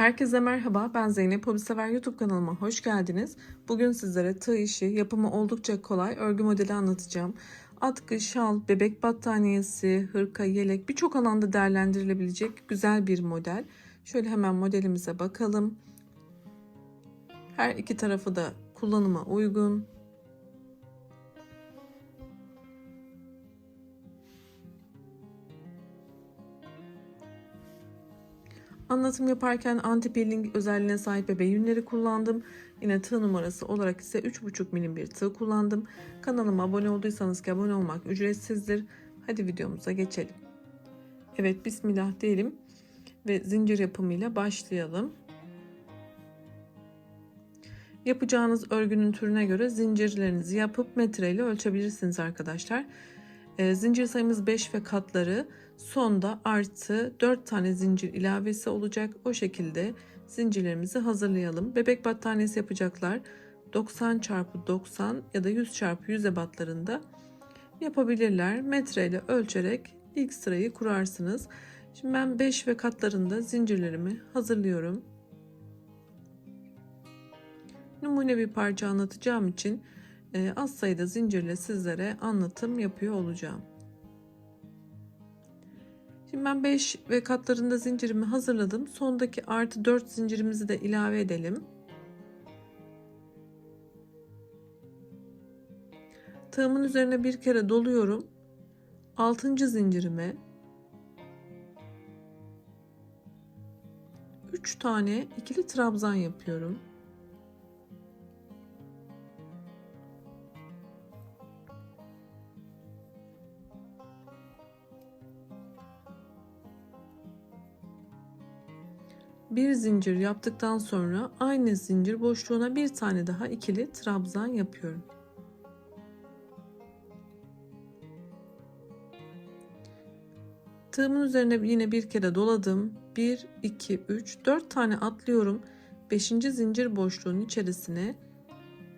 Herkese merhaba, ben Zeynep Hobisever YouTube kanalıma hoş geldiniz. Bugün sizlere tığ işi, yapımı oldukça kolay örgü modeli anlatacağım. Atkı, şal, bebek battaniyesi, hırka, yelek birçok alanda değerlendirilebilecek güzel bir model. Şöyle hemen modelimize bakalım. Her iki tarafı da kullanıma uygun. Anlatım yaparken anti peeling özelliğine sahip bebe yünleri kullandım. Yine tığ numarası olarak ise 3,5 milim bir tığ kullandım. Kanalıma abone olduysanız ki abone olmak ücretsizdir. Hadi videomuza geçelim. Evet bismillah diyelim ve zincir yapımıyla başlayalım. Yapacağınız örgünün türüne göre zincirlerinizi yapıp metreyle ölçebilirsiniz arkadaşlar. E, zincir sayımız 5 ve katları sonda artı 4 tane zincir ilavesi olacak. O şekilde zincirlerimizi hazırlayalım. Bebek battaniyesi yapacaklar. 90 çarpı 90 ya da 100 çarpı 100 ebatlarında yapabilirler. Metreyle ölçerek ilk sırayı kurarsınız. Şimdi ben 5 ve katlarında zincirlerimi hazırlıyorum. Numune bir parça anlatacağım için az sayıda zincirle sizlere anlatım yapıyor olacağım. Şimdi ben 5 ve katlarında zincirimi hazırladım. Sondaki artı 4 zincirimizi de ilave edelim. Tığımın üzerine bir kere doluyorum. 6. zincirime 3 tane ikili trabzan yapıyorum. Bir zincir yaptıktan sonra aynı zincir boşluğuna bir tane daha ikili trabzan yapıyorum. Tığımın üzerine yine bir kere doladım. 1 2 3 4 tane atlıyorum. 5. zincir boşluğunun içerisine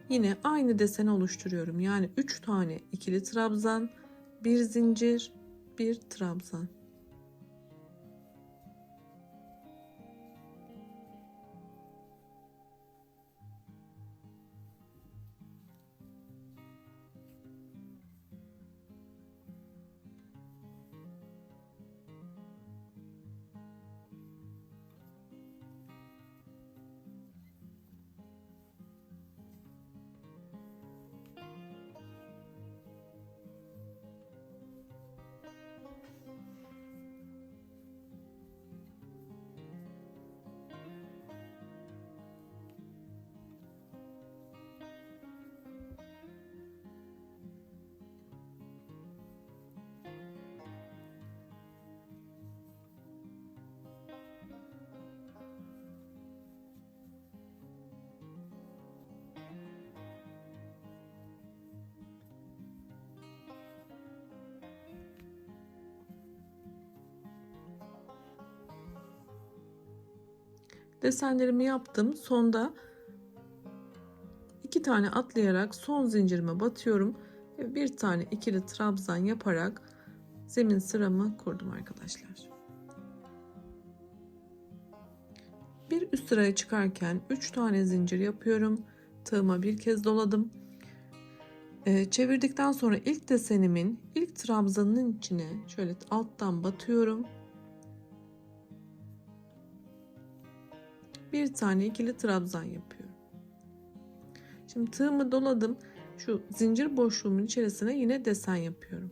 yine aynı deseni oluşturuyorum. Yani 3 tane ikili trabzan, bir zincir, bir trabzan. Desenlerimi yaptım. Sonda iki tane atlayarak son zincirime batıyorum ve bir tane ikili trabzan yaparak zemin sıramı kurdum arkadaşlar. Bir üst sıraya çıkarken 3 tane zincir yapıyorum. Tığıma bir kez doladım. Ee, çevirdikten sonra ilk desenimin ilk trabzanın içine şöyle alttan batıyorum. Bir tane ikili trabzan yapıyorum. Şimdi tığımı doladım. Şu zincir boşluğumun içerisine yine desen yapıyorum.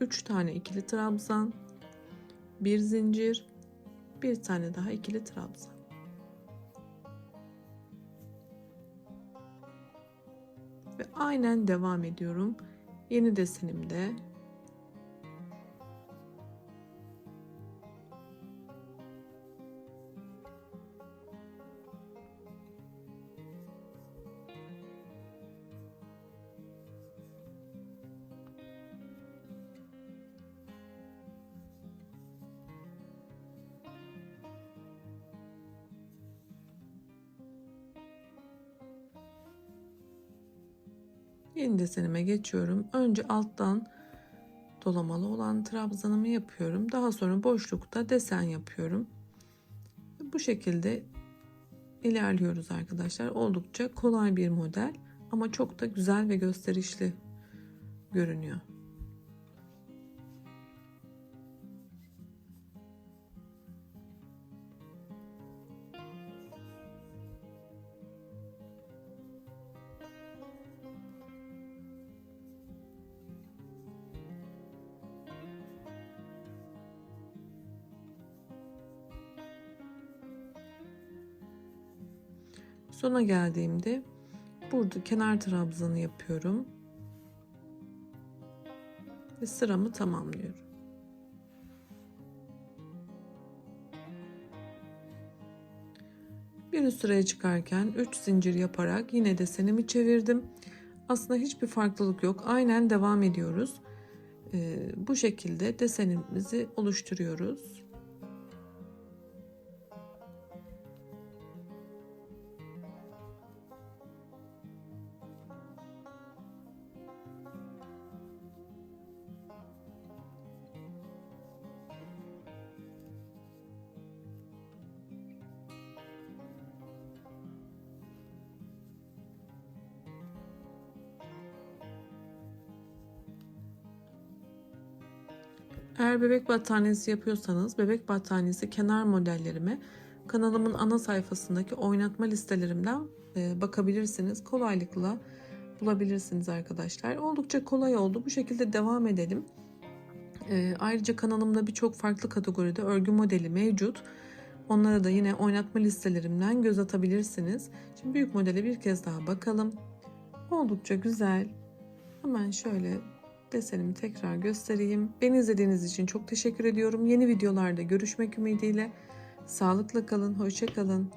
Üç tane ikili trabzan, bir zincir, bir tane daha ikili trabzan. Ve aynen devam ediyorum. Yeni desenimde Yeni desenime geçiyorum. Önce alttan dolamalı olan trabzanımı yapıyorum. Daha sonra boşlukta desen yapıyorum. Bu şekilde ilerliyoruz arkadaşlar. Oldukça kolay bir model ama çok da güzel ve gösterişli görünüyor. Sona geldiğimde burada kenar trabzanı yapıyorum. Ve sıramı tamamlıyorum. Bir üst sıraya çıkarken 3 zincir yaparak yine desenimi çevirdim. Aslında hiçbir farklılık yok. Aynen devam ediyoruz. Ee, bu şekilde desenimizi oluşturuyoruz. Eğer bebek battaniyesi yapıyorsanız bebek battaniyesi kenar modellerime kanalımın ana sayfasındaki oynatma listelerimden e, bakabilirsiniz. Kolaylıkla bulabilirsiniz arkadaşlar. Oldukça kolay oldu. Bu şekilde devam edelim. E, ayrıca kanalımda birçok farklı kategoride örgü modeli mevcut. Onlara da yine oynatma listelerimden göz atabilirsiniz. Şimdi büyük modele bir kez daha bakalım. Oldukça güzel. Hemen şöyle desenimi tekrar göstereyim. Beni izlediğiniz için çok teşekkür ediyorum. Yeni videolarda görüşmek ümidiyle. Sağlıkla kalın, hoşça kalın.